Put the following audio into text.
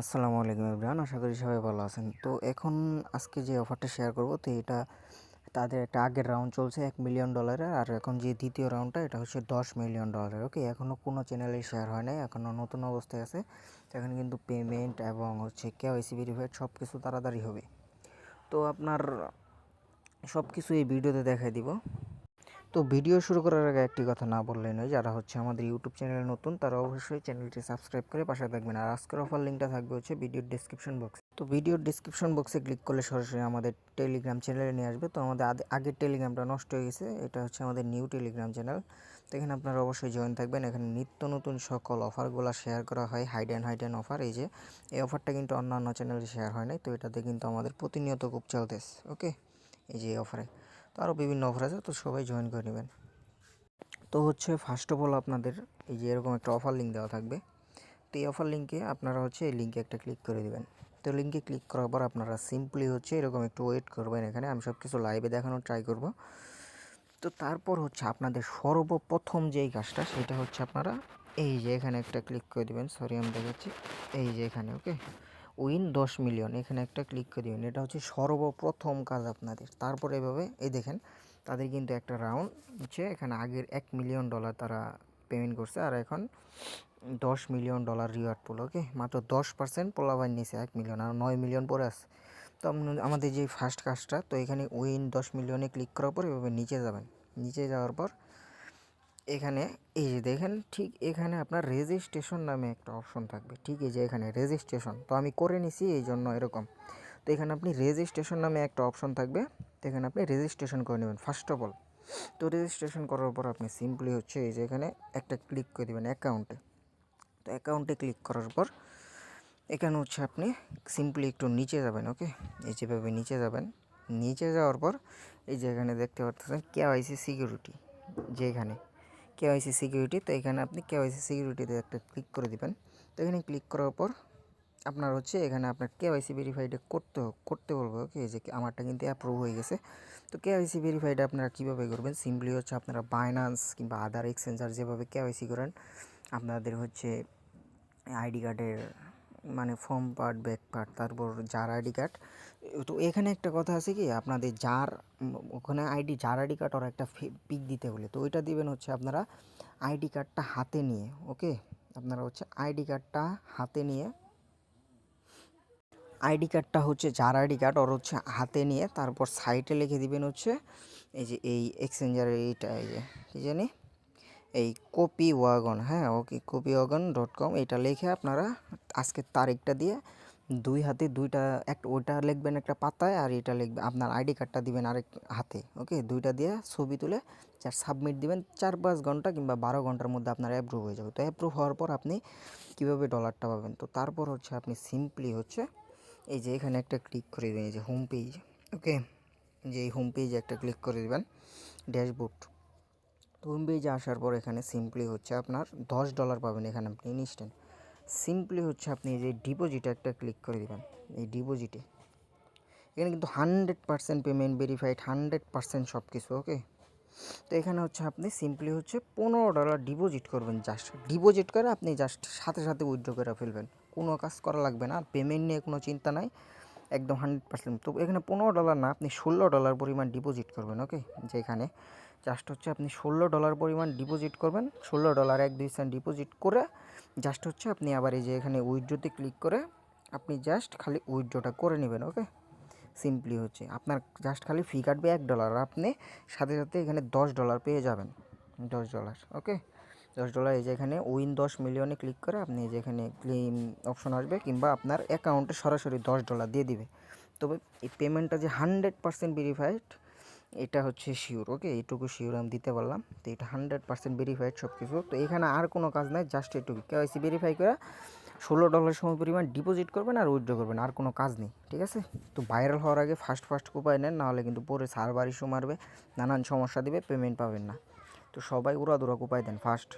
আসসালামু আলাইকুম ইমরান আশা করি সবাই ভালো আছেন। তো এখন আজকে যে অফারটা শেয়ার করব, তো এটা তাদের একটা আগের রাউন্ড চলছে এক মিলিয়ন ডলারের আর এখন যে দ্বিতীয় রাউন্ডটা এটা হচ্ছে দশ মিলিয়ন ডলারের ওকে এখনও কোনো চ্যানেলে শেয়ার হয় নাই এখনও নতুন অবস্থায় আছে। এখানে কিন্তু পেমেন্ট এবং হচ্ছে কেওয়াইসি ভেরিফাইড সব কিছু তাড়াতাড়ি হবে। তো আপনার সব কিছু এই ভিডিওতে দেখাই দিব। তো ভিডিও শুরু করার আগে একটি কথা না বললে নয়, যারা হচ্ছে আমাদের ইউটিউব চ্যানেলে নতুন, তারা অবশ্যই চ্যানেলটি সাবস্ক্রাইব করে পাশে থাকবেন। আর আজকের অফার লিঙ্কটা থাকবে হচ্ছে ভিডিওর ডিসক্রিপশন বক্স তো ভিডিওর ডিসক্রিপশন বক্সে ক্লিক করলে সরাসরি আমাদের টেলিগ্রাম চ্যানেলে নিয়ে আসবে। তো আমাদের আগে- আগের টেলিগ্রামটা নষ্ট হয়ে গেছে, এটা হচ্ছে আমাদের নিউ টেলিগ্রাম চ্যানেল তো এখানে আপনারা অবশ্যই জয়েন থাকবেন। এখানে নিত্য নতুন সকল অফারগুলো শেয়ার করা হয় hide and hide and offer এই যে। এই অফারটা কিন্তু অন্যান্য চ্যানেলে শেয়ার হয় নাই, তো এটাতে কিন্তু আমাদের প্রতিনিয়ত খুব চলতেছে ওকে এই যে অফারে তো আরও বিভিন্ন অফার আছে, তো সবাই জয়েন করে নেবেন। তো হচ্ছে ফার্স্ট অফ অল আপনাদের এই যে এরকম একটা অফার লিঙ্ক দেওয়া থাকবে, তো এই অফার লিঙ্কে আপনারা হচ্ছে এই লিঙ্কে একটা ক্লিক করে দিবেন। তো লিঙ্কে ক্লিক করার পর আপনারা সিম্পলি হচ্ছে এরকম একটু ওয়েট করবেন এখানে, আমি সব কিছু লাইভে দেখানোর ট্রাই করব। তো তারপর হচ্ছে আপনাদের সর্বপ্রথম যেই কাজটা, সেটা হচ্ছে আপনারা এই যে এখানে একটা ক্লিক করে দিবেন। সরি আমি দেখাচ্ছি। এই যে এখানে ওকে উইন দশ মিলিয়ন। এখানে একটা ক্লিক করে দিবেন। এটা হচ্ছে সর্বপ্রথম কাজ আপনাদের। তারপর এভাবে, এই দেখেন, তাদের কিন্তু একটা রাউন্ড হচ্ছে, এখানে আগের এক মিলিয়ন ডলার তারা পেমেন্ট করছে, আর এখন দশ million dollar reward pool, okay? মাত্র দশ পার্সেন্ট পোলাবাই নিয়েছে এক মিলিয়ন, আর নয় মিলিয়ন পরে আছে। তো আমাদের যে ফার্স্ট কাজটা, তো এখানে উইন দশ মিলিয়নে ক্লিক করার পর এভাবে নিচে যাবেন। নিচে যাওয়ার পর এখানে, এই যে দেখেন, ঠিক এখানে আপনার রেজিস্ট্রেশন নামে একটা অপশন থাকবে। ঠিক এই যে এখানে রেজিস্ট্রেশন তো আমি করে নিছি, এই জন্য এরকম। তো এখানে আপনি রেজিস্ট্রেশন নামে একটা অপশন থাকবে। তো এখানে আপনি রেজিস্ট্রেশন করে নেবেন। ফার্স্ট অফ অল তো রেজিস্ট্রেশন করার পর আপনি সিম্পলি হচ্ছে এই যে এখানে একটা ক্লিক করে দেবেন অ্যাকাউন্টে তো অ্যাকাউন্টে ক্লিক করার পর, এখানে হচ্ছে আপনি সিম্পলি একটু নিচে যাবেন ওকে এই যেভাবে নিচে যাবেন, নিচে যাওয়ার পর এই যে এখানে দেখতে পাচ্ছেন কেওয়াইসি সিকিউরিটি যে এখানে। কেওয়াইসি সিকিউরিটি, তো এখানে আপনি কেওয়াইসি সিকিউরিটিতে একটা ক্লিক করে দেবেন। তো এখানে ক্লিক করার পর আপনার হচ্ছে এখানে আপনার কেওয়াইসি ভেরিফাইডে করতে করতে বলব, ওকে? যে আমারটা কিন্তু অ্যাপ্রুভ হয়ে গেছে। তো কেওয়াইসি ভেরিফাইডে আপনারা কীভাবে করবেন? সিম্পলি হচ্ছে আপনারা বাইনান্স কিংবা আদার এক্সচেঞ্জার যেভাবে কেওয়াইসি করেন, আপনাদের হচ্ছে আইডি কার্ডের মানে ফর্ম পার্ট ব্যাক পার্ট তারপর যার আইডি কার্ড তো এখানে একটা কথা আছে কি, আপনাদের যার, ওখানে আইডি যার আইডি কার্ড ওরা একটা পিক দিতে বলে। তো ওইটা দিবেন হচ্ছে আপনারা আইডি কার্ডটা হাতে নিয়ে, ওকে? আপনারা হচ্ছে আইডি কার্ডটা হাতে নিয়ে আইডি কার্ডটা হচ্ছে যার আইডি কার্ড ওর হচ্ছে হাতে নিয়ে তারপর সাইটে লিখে দিবেন হচ্ছে, এই যে এই এক্সচেঞ্জারের এইটা, এই যে, কী জানি? এই কপি ওয়াগন হ্যাঁ okay copy wagon dot com এটা লিখে আপনারা আজকের তারিখটা দিয়ে দুই হাতে দুইটা একটা ওইটা লিখবেন একটা পাতায় আর এটা লিখবে, আপনার আইডি কার্ডটা দিবেন আরেক হাতে, ওকে? দুইটা দিয়ে ছবি তুলে চার, সাবমিট দিবেন চার, পাঁচ ঘণ্টা কিংবা বারো ঘণ্টার মধ্যে আপনার অ্যাপ্রুভ হয়ে যাবে। তো অ্যাপ্রুভ হওয়ার পর আপনি কীভাবে ডলারটা পাবেন? তো তারপর হচ্ছে আপনি সিম্পলি হচ্ছে এই যে এখানে একটা ক্লিক করে দেবেন, এই যে হোম পেজ ওকে? যে এই হোম পেজে একটা ক্লিক করে দেবেন ড্যাশবোর্ড তো হোম আসার পর এখানে সিম্পলি হচ্ছে আপনার দশ ডলার পাবেন এখানে আপনি ইনস্ট্যান্ট সিম্পলি হচ্ছে আপনি যে ডিপোজিটে একটা ক্লিক করে দেবেন, এই ডিপোজিটে এখানে কিন্তু hundred percent payment verified hundred percent সব কিছু ওকে তো এখানে হচ্ছে আপনি সিম্পলি হচ্ছে পনেরো ডলার ডিপোজিট করবেন জাস্ট ডিপোজিট করে আপনি জাস্ট সাথে সাথে উইথড্র করে ফেলবেন। কোনো কাজ করা লাগবে না, আর পেমেন্ট নিয়ে কোনো চিন্তা নাই। একদম হান্ড্রেড পার্সেন্ট। তো এখানে পনেরো ডলার না, আপনি ষোলো ডলার পরিমাণ ডিপোজিট করবেন ওকে যেখানে জাস্ট হচ্ছে আপনি ষোলো ডলার পরিমাণ ডিপোজিট করবেন, ষোলো ডলার এক দুই সেন্ট ডিপোজিট করে জাস্ট হচ্ছে আপনি আবার এই যে এখানে উইথড্রোতে ক্লিক করে আপনি জাস্ট খালি উইথড্রোটা করে নেবেন ওকে সিম্পলি হচ্ছে। আপনার জাস্ট খালি ফি কাটবে এক ডলার আপনি সাথে সাথে এখানে দশ ডলার পেয়ে যাবেন, দশ ডলার ওকে দশ ডলার এই যে এখানে উইন দশ মিলিয়নে ক্লিক করে আপনি এই যে এখানে ক্লেম অপশন আসবে কিংবা আপনার অ্যাকাউন্টে সরাসরি দশ ডলার দিয়ে দিবে। তবে এই পেমেন্টটা যে হান্ড্রেড পার্সেন্ট ভেরিফাইড এটা হচ্ছে শিওর ওকে এইটুকু শিওর আমি দিতে পারলাম। তো এটা হান্ড্রেড পার্সেন্ট ভেরিফাইড সব কিছু তো এখানে আর কোনো কাজ নাই জাস্ট এটুকু কেওয়াইসি ভেরিফাই করে ষোলো ডলার সময় পরিমাণ ডিপোজিট করবেন আর উইথড্র করবেন, আর কোনো কাজ নেই, ঠিক আছে? তো ভাইরাল হওয়ার আগে ফার্স্ট ফার্স্ট উপায় নেন, নাহলে কিন্তু পরে সার্ভার ইস্যু মারবে, নানান সমস্যা দেবে পেমেন্ট পাবেন না। তো সবাই উড়াদুরা কোপায় দেন ফার্স্ট